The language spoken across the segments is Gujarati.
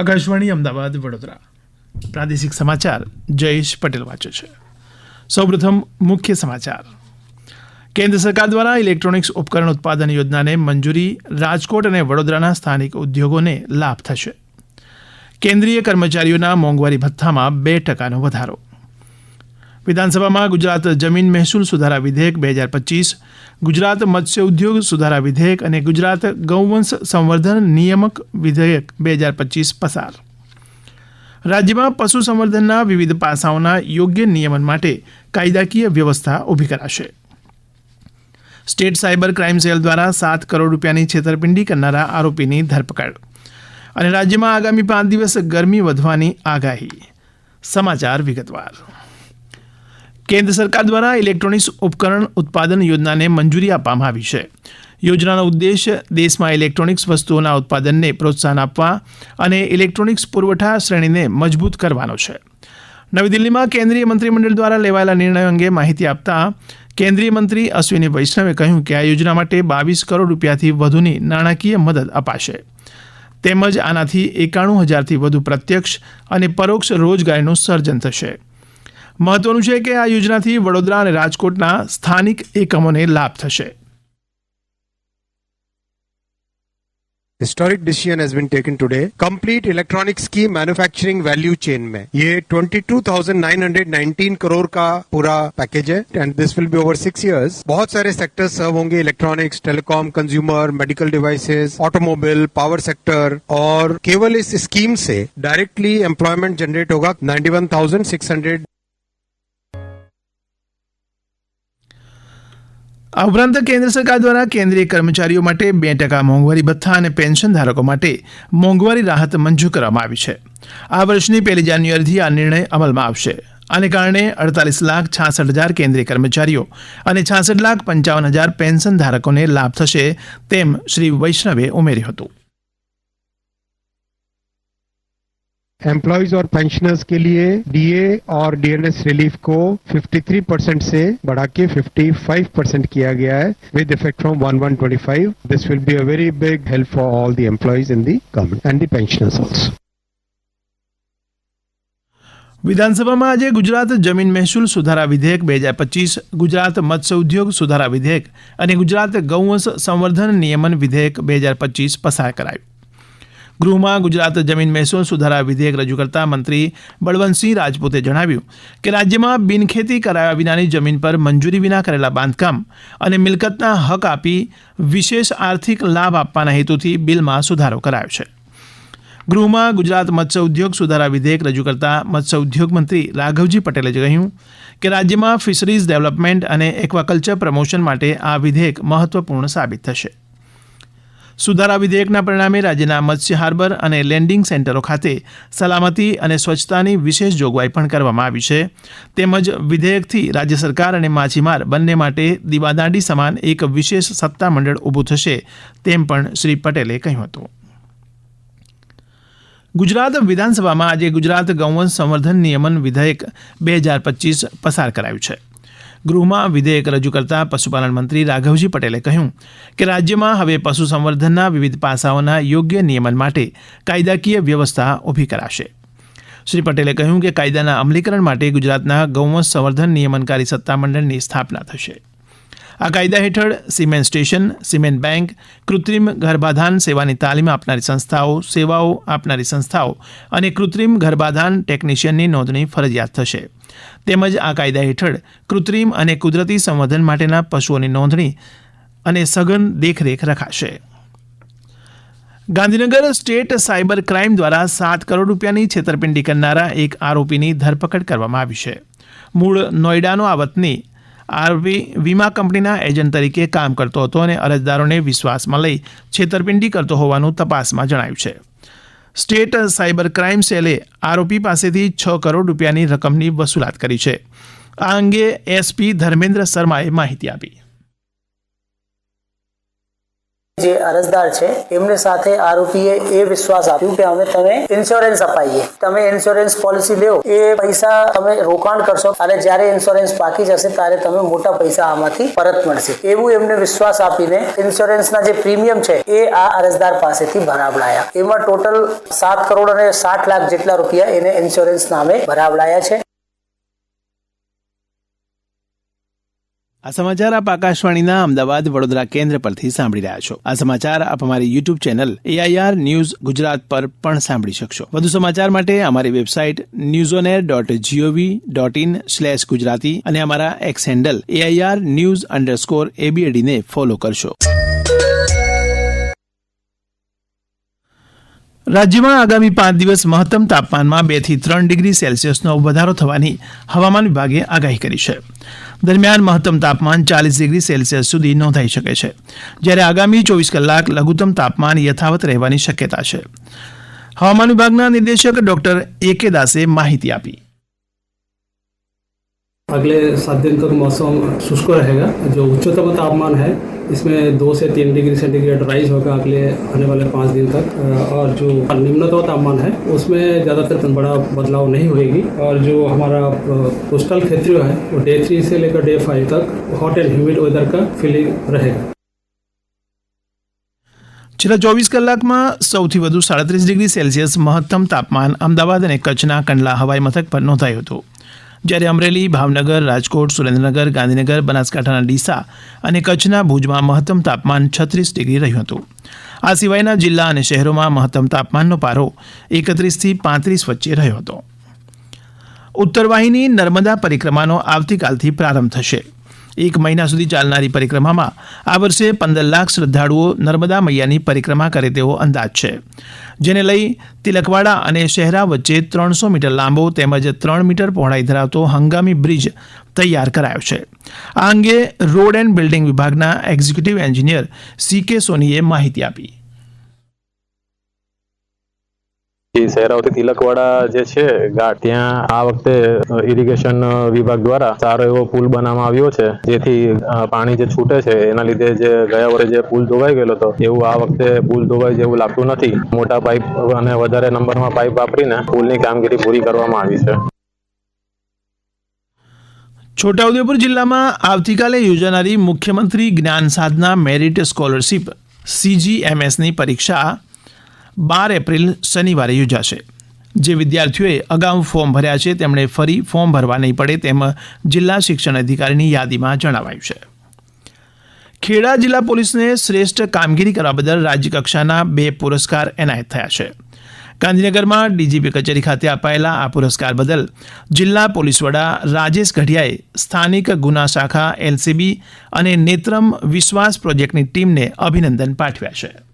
આકાશવાણી, અમદાવાદ, વડોદરા. પ્રાદેશિક સમાચાર, જયેશ પટેલ વાંચે છે. સૌપ્રથમ મુખ્ય સમાચાર. કેન્દ્ર સરકાર દ્વારા ઇલેક્ટ્રોનિક્સ ઉપકરણ ઉત્પાદન યોજનાને મંજૂરી, રાજકોટ અને વડોદરાના સ્થાનિક ઉદ્યોગોને લાભ થશે. કેન્દ્રીય કર્મચારીઓના મોંઘવારી ભથ્થામાં બે ટકાનો વધારો. વિધાનસભામાં ગુજરાત જમીન મહેસૂલ સુધારા વિધેયક બે હજાર પચીસ, ગુજરાત મત્સ્ય ઉદ્યોગ સુધારા વિધેયક અને ગુજરાત ગૌવંશ સંવર્ધન નિયામક વિધેયક બે હજાર પચીસ પસાર. રાજ્યમાં પશુ સંવર્ધનના વિવિધ પાસાઓના યોગ્ય નિયમન માટે કાયદાકીય વ્યવસ્થા ઊભી કરાશે. સ્ટેટ સાયબર ક્રાઇમ સેલ દ્વારા સાત કરોડ રૂપિયાની છેતરપિંડી કરનારા આરોપીની ધરપકડ અને રાજ્યમાં આગામી પાંચ દિવસ ગરમી વધવાની આગાહી. સમાચાર વિગતવાર. કેન્દ્ર સરકાર દ્વારા ઇલેક્ટ્રોનિક્સ ઉપકરણ ઉત્પાદન યોજનાને મંજૂરી આપવામાં આવી છે. યોજનાનો ઉદ્દેશ દેશમાં ઇલેક્ટ્રોનિક્સ વસ્તુઓના ઉત્પાદનને પ્રોત્સાહન આપવા અને ઇલેક્ટ્રોનિક્સ પુરવઠા શ્રેણીને મજબૂત કરવાનો છે. નવી દિલ્હીમાં કેન્દ્રીય મંત્રીમંડળ દ્વારા લેવાયેલા નિર્ણયો અંગે માહિતી આપતા કેન્દ્રીય મંત્રી અશ્વિની વૈષ્ણવે કહ્યું કે આ યોજના માટે બાવીસ કરોડ રૂપિયાથી વધુની નાણાકીય મદદ અપાશે. તેમજ આનાથી એકાણું હજારથી વધુ પ્રત્યક્ષ અને પરોક્ષ રોજગારીનું સર્જન થશે. મહત્વનું છે કે આ યોજનાથી વડોદરા અને રાજકોટના સ્થાનિક એકમોને લાભ થશે historic decision has been taken today complete electronics की मैन्युफैक्चरिंग वैल्यू चेन में ये 22,919 करोड़ का पूरा पैकेज है and this will be over six years बहुत सारे सेक्टर्स सर्व होंगे electronics telecom consumer medical devices automobile power sector और केवल इस स्कीम से डायरेक्टली एम्प्लॉयमेंट जनरेट होगा 91,600 આ ઉપરાંત કેન્દ્ર સરકાર દ્વારા કેન્દ્રીય કર્મચારીઓ માટે બે ટકા મોંઘવારી ભથ્થા અને પેન્શન ધારકો માટે મોંઘવારી રાહત મંજૂર કરવામાં આવી છે. આ વર્ષની પહેલી જાન્યુઆરીથી આ નિર્ણય અમલમાં આવશે. આને કારણે અડતાલીસ લાખ છાસઠ હજાર કેન્દ્રીય કર્મચારીઓ અને છાસઠ લાખ પંચાવન હજાર પેન્શન ધારકોને લાભ થશે તેમ શ્રી વૈષ્ણવે ઉમેર્યું હતું. एम्प्लॉयज और पेंशनर्स के लिए डीए और डीएनएस रिलीफ को 53 परसेंट से बढ़ा के 55 परसेंट किया गया है with effect from 1125 this will be a very big help for all the employees in the government and the pensioners also વિધાનસભામાં આજે ગુજરાત જમીન મહેસૂલ સુધારા વિધેયક બે હજાર પચીસ ગુજરાત મત્સ્ય ઉદ્યોગ સુધારા વિધેયક અને ગુજરાત ગૌવંશ સંવર્ધન નિયમન વિધેયક બે હજાર પચીસ પસાર કરાયું ગૃહમાં ગુજરાત જમીન મહેસૂલ સુધારા વિધેયક રજૂ કરતા મંત્રી બળવંતસિંહ રાજપૂતે જણાવ્યું કે રાજ્યમાં બિનખેતી કરાયા વિનાની જમીન પર મંજૂરી વિના કરેલા બાંધકામ અને મિલકતના હક આપી વિશેષ આર્થિક લાભ આપવાના હેતુથી બિલમાં સુધારો કરાયો છે. ગૃહમાં ગુજરાત મત્સ્ય ઉદ્યોગ સુધારા વિધેયક રજૂ કરતા મત્સ્ય ઉદ્યોગ મંત્રી રાઘવજી પટેલે કહ્યું કે રાજ્યમાં ફિશરીઝ ડેવલપમેન્ટ અને એક્વાકલ્ચર પ્રમોશન માટે આ વિધેયક મહત્વપૂર્ણ સાબિત થશે. સુધારા વિધેયકના પરિણામે રાજ્યના મત્સ્ય હાર્બર અને લેન્ડિંગ સેન્ટરો ખાતે સલામતી અને સ્વચ્છતાની વિશેષ જોગવાઈ પણ કરવામાં આવી છે. તેમજ વિધેયકથી રાજ્ય સરકાર અને માછીમાર બંને માટે દીવાદાંડી સમાન એક વિશેષ સત્તામંડળ ઊભું થશે તેમ પણ શ્રી પટેલે કહ્યું હતું. ગુજરાત વિધાનસભામાં આજે ગુજરાત ગૌવંશ સંવર્ધન નિયમન વિધેયક બે હજાર પચીસ પસાર કરાયું છે. ગૃહમાં વિધેયક રજૂ કરતા પશુપાલન મંત્રી રાઘવજી પટેલે કહ્યું કે રાજ્યમાં હવે પશુ સંવર્ધનના વિવિધ પાસાઓના યોગ્ય નિયમન માટે કાયદાકીય વ્યવસ્થા ઊભી કરાશે. શ્રી પટેલે કહ્યું કે કાયદાના અમલીકરણ માટે ગુજરાતના ગૌવંશ સંવર્ધન નિયમનકારી સત્તામંડળની સ્થાપના થશે. આ કાયદા હેઠળ સિમેન્ટ સ્ટેશન, સિમેન્ટ બેંક, કૃત્રિમ ગર્ભાધાન સેવાની તાલીમ આપનારી સંસ્થાઓ, સેવાઓ આપનારી સંસ્થાઓ અને કૃત્રિમ ગર્ભાધાન ટેકનિશિયનની નોંધણી ફરજિયાત થશે. તેમજ આ કાયદા હેઠળ કૃત્રિમ અને કુદરતી સંવર્ધન માટેના પશુઓની નોંધણી અને સઘન દેખરેખ રખાશે. ગાંધીનગર સ્ટેટ સાયબર ક્રાઇમ દ્વારા સાત કરોડ રૂપિયાની છેતરપિંડી કરનારા એક આરોપીની ધરપકડ કરવામાં આવી છે. મૂળ નોઈડાનો આ વતની આરોપી વીમા કંપનીના એજન્ટ તરીકે કામ કરતો હતો અને અરજદારોને વિશ્વાસમાં લઈ છેતરપિંડી કરતો હોવાનું તપાસમાં જણાયું છે. સ્ટેટ સાયબર ક્રાઇમ સેલે આરોપી પાસેથી છ કરોડ રૂપિયાની રકમની વસૂલાત કરી છે. આ અંગે એસપી ધર્મેન્દ્ર શર્માએ માહિતી આપી. જે અરજદાર છે, એમને સાથે આરોપીએ એ વિશ્વાસ આપ્યું કે અમે તમે ઇન્સ્યોરન્સ અપાઈએ. તમે ઇન્સ્યોરન્સ પોલિસી લ્યો, એ પૈસા તમે રોકાણ કરશો, અને જ્યારે ઇન્સ્યોરન્સ બાકી જશે, ત્યારે તમે મોટા પૈસા આમાંથી પરત મળશે. એવું એમને વિશ્વાસ આપીને ઇન્સ્યોરન્સના જે પ્રીમિયમ છે, એ આ અરજદાર પાસેથી ભરાવડાયા. એમાં ટોટલ સાત કરોડ અને સાત લાખ જેટલા રૂપિયા એને ઇન્સ્યોરન્સ નામે ભરાવડાયા છે. આ સમાચાર આપ આકાશવાણીના અમદાવાદ વડોદરા કેન્દ્ર પરથી સાંભળી રહ્યા છો. આ સમાચાર આપ અમારી YouTube channel AIR news Gujarat પર પણ સાંભળી શકશો. વધુ સમાચાર માટે અમારી website news on air dot gov dot in slash Gujarati અને અમારા X handle AIR news underscore એબીએડીને follow કરશો. રાજ્યમાં આગામી પાંચ દિવસ મહત્તમ તાપમાનમાં બેથી ત્રણ ડિગ્રી સેલ્સિયસનો વધારો થવાની હવામાન વિભાગે આગાહી કરી છે. દરમિયાન મહત્તમ તાપમાન ચાલીસ ડિગ્રી સેલ્સિયસ સુધી નોંધાઈ શકે છે. જ્યારે આગામી ચોવીસ કલાક લઘુત્તમ તાપમાન યથાવત રહેવાની શક્યતા છે. હવામાન વિભાગના નિર્દેશક ડોક્ટર એ કે દાસે માહિતી આપી. अगले सात दिन तक मौसम शुष्क रहेगा जो उच्चतम तापमान है इसमें दो से तीन डिग्री सेंटीग्रेड राइज होगा अगले आने वाले पाँच दिन तक अ, और जो निम्नतम तापमान है उसमें ज़्यादातर बड़ा बदलाव नहीं होएगी और जो हमारा कोस्टल क्षेत्र है वो डे थ्री से लेकर डे फाइव तक हॉट एंड ह्यूमिड वेदर का फीलिंग रहेगा છેલ્લા ચોવીસ કલાકમાં સૌથી વધુ સાડત્રીસ ડિગ્રી સેલ્સિયસ મહત્તમ તાપમાન અમદાવાદ અને કચ્છના કંડલા હવાઈ મથક પર નોંધાયું હતું જ્યારે અમરેલી, ભાવનગર, રાજકોટ, સુરેન્દ્રનગર, ગાંધીનગર, બનાસકાંઠાના ડીસા અને કચ્છના ભુજમાં મહત્તમ તાપમાન છત્રીસ ડિગ્રી રહ્યું હતું. આ સિવાયના જિલ્લા અને શહેરોમાં મહત્તમ તાપમાનનો પારો એકત્રીસથી પાંત્રીસ વચ્ચે રહ્યો હતો. ઉત્તરવાહિની નર્મદા પરિક્રમાનો આવતીકાલથી પ્રારંભ થશે. એક મહિના સુધી ચાલનારી પરિક્રમામાં આ વર્ષે પંદર લાખ શ્રદ્ધાળુઓ નર્મદા મૈયાની પરિક્રમા કરે તેવો અંદાજ છે. જેને લઈ તિલકવાડા અને શહેરા વચ્ચે ત્રણસો મીટર લાંબો તેમજ ત્રણ મીટર પહોળાઈ ધરાવતો હંગામી બ્રિજ તૈયાર કરાયો છે. આ અંગે રોડ એન્ડ બિલ્ડિંગ વિભાગના એક્ઝિક્યુટિવ એન્જિનિયર સી કે સોનીએ માહિતી આપી. એ શહેરાવતી તિલકવાડા જે છે ઘાટ ત્યાં આ વખતે ઇરિગેશન વિભાગ દ્વારા સારો એવો પુલ બનાવવામાં આવ્યો છે. જેથી પાણી જે છૂટે છે, એના લીધે જે ગયા વર્ષે જે પુલ ધોવાઈ ગયેલો હતો, એવું આ વખતે પુલ ધોવાય જેવું લાગતું નથી. મોટા પાઇપ અને વધારે નંબરમાં પાઇપ વાપરીને પુલની કામગીરી પૂરી કરવામાં આવી છે. છોટાઉદેપુર જિલ્લામાં આવતીકાલે યોજાનારી મુખ્યમંત્રી જ્ઞાન સાધના મેરિટ સ્કોલરશીપ, સીજીએમએસની પરીક્ષા બાર એપ્રિલ શનિવારે યોજાશે. જે વિદ્યાર્થીઓએ અગાઉ ફોર્મ ભર્યા છે, તેમણે ફરી ફોર્મ ભરવા નહીં પડે તેમ જિલ્લા શિક્ષણ અધિકારીની યાદીમાં જણાવાયું છે. ખેડા જિલ્લા પોલીસને શ્રેષ્ઠ કામગીરી કરવા બદલ રાજ્યકક્ષાના બે પુરસ્કાર એનાયત થયા છે. ગાંધીનગરમાં ડીજીપી કચેરી ખાતે અપાયેલા આ પુરસ્કાર બદલ જિલ્લા પોલીસ વડા રાજેશ ગઢિયાએ સ્થાનિક ગુના શાખા, એલસીબી અને નેત્રમ વિશ્વાસ પ્રોજેક્ટની ટીમને અભિનંદન પાઠવ્યા છે.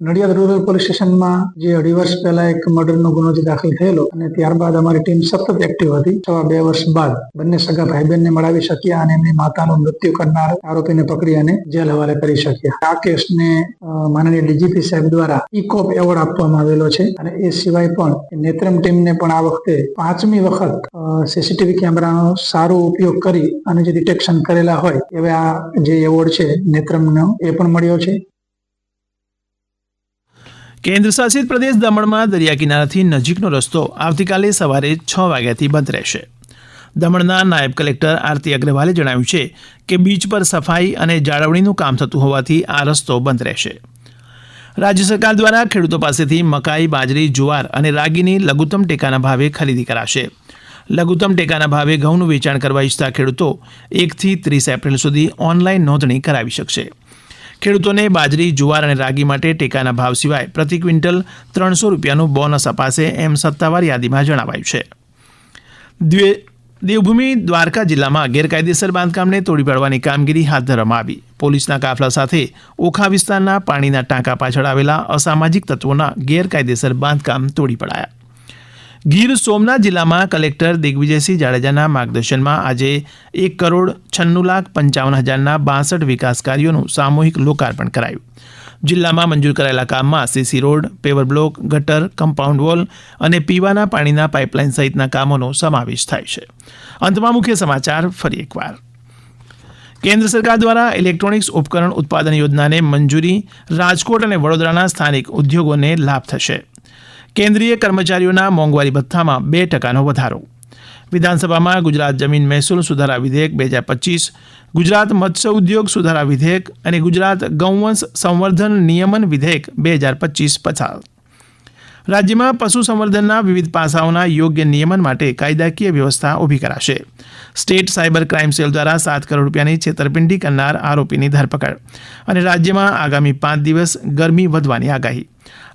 નડિયાદ રૂરલ પોલીસ સ્ટેશનમાં જે અઢી વર્ષ પહેલા એક મર્ડરનો ગુનો જે દાખલ થયેલો અને ત્યારબાદ અમારી ટીમ સતત એક્ટિવ હતી સવા બે વર્ષ બાદ બંને સગા ભાઈ બહેનને મળાવી શક્યા અને એમની માતાનું મૃત્યુ કરનાર આરોપીને પકડી અને જેલ હવાલે કરી શક્યા. આ કેસને માનનીય ડીજીપી સાહેબ દ્વારા ઇકોપ એવોર્ડ આપવામાં આવેલો છે અને એ સિવાય પણ નેત્રમ ટીમને પણ આ વખતે પાંચમી વખત સીસીટીવી કેમેરાનો સારો ઉપયોગ કરી અને જે ડિટેક્શન કરેલા હોય એવા જે એવોર્ડ છે નેત્રમનો, એ પણ મળ્યો છે. કેન્દ્ર શાસિત પ્રદેશ દમણમાં દરિયા કિનારાથી નજીકનો રસ્તો આવતીકાલે સવારે છ વાગ્યાથી બંધ રહેશે. દમણના નાયબ કલેક્ટર આરતી અગ્રવાલે જણાવ્યું છે કે બીચ પર સફાઈ અને જાળવણીનું કામ થતું હોવાથી આ રસ્તો બંધ રહેશે. રાજ્ય સરકાર દ્વારા ખેડૂતો પાસેથી મકાઈ, બાજરી, જુવાર અને રાગીની લઘુત્તમ ટેકાના ભાવે ખરીદી કરાશે. લઘુત્તમ ટેકાના ભાવે ઘઉંનું વેચાણ કરવા ઇચ્છતા ખેડૂતો એકથી ત્રીસ એપ્રિલ સુધી ઓનલાઈન નોંધણી કરાવી શકશે. ખેડૂતોને બાજરી, જુવાર અને રાગી માટે ટેકાના ભાવ સિવાય પ્રતિ ક્વિન્ટલ ત્રણસો રૂપિયાનું બોનસ અપાશે એમ સત્તાવાર યાદીમાં જણાવાયું છે. દ્વે- દેવભૂમિ દ્વારકા જિલ્લામાં ગેરકાયદેસર બાંધકામને તોડી પાડવાની કામગીરી હાથ ધરવામાં આવી. પોલીસના કાફલા સાથે ઓખા વિસ્તારના પાણીના ટાંકા પાછળ આવેલા અસામાજિક તત્વોના ગેરકાયદેસર બાંધકામ તોડી પડાયા. ગીર સોમનાથ જિલ્લામાં કલેક્ટર દિગ્વિજયસિંહ જાડેજાના માર્ગદર્શનમાં આજે એક કરોડ છન્નું લાખ પંચાવન હજારના બાસઠ વિકાસ કાર્યોનું સામૂહિક લોકાર્પણ કરાયું. જિલ્લામાં મંજૂર કરાયેલા કામમાં સીસી રોડ, પેવર બ્લોક, ગટર, કમ્પાઉન્ડ વોલ અને પીવાના પાણીના પાઇપલાઇન સહિતના કામોનો સમાવેશ થાય છે. અંતમાં મુખ્ય સમાચાર ફરી એકવાર. કેન્દ્ર સરકાર દ્વારા ઇલેક્ટ્રોનિક્સ ઉપકરણ ઉત્પાદન યોજનાને મંજૂરી, રાજકોટ અને વડોદરાના સ્થાનિક ઉદ્યોગોને લાભ થશે. કેન્દ્રીય કર્મચારીઓના મોંઘવારી ભથ્થામાં બે ટકાનો વધારો. વિધાનસભામાં ગુજરાત જમીન મહેસૂલ સુધારા વિધેયક બે હજાર પચીસ, ગુજરાત મત્સ્ય ઉદ્યોગ સુધારા વિધેયક અને ગુજરાત ગૌવંશ સંવર્ધન નિયમન વિધેયક બે હજાર પચીસ પસાર રાજ્યમાં પશુ સંવર્ધનના વિવિધ પાસાઓના યોગ્ય નિયમન માટે કાયદાકીય વ્યવસ્થા ઊભી કરાશે. સ્ટેટ સાયબર ક્રાઇમ સેલ દ્વારા સાત કરોડ રૂપિયાની છેતરપિંડી કરનાર આરોપીની ધરપકડ અને રાજ્યમાં આગામી પાંચ દિવસ ગરમી વધવાની આગાહી.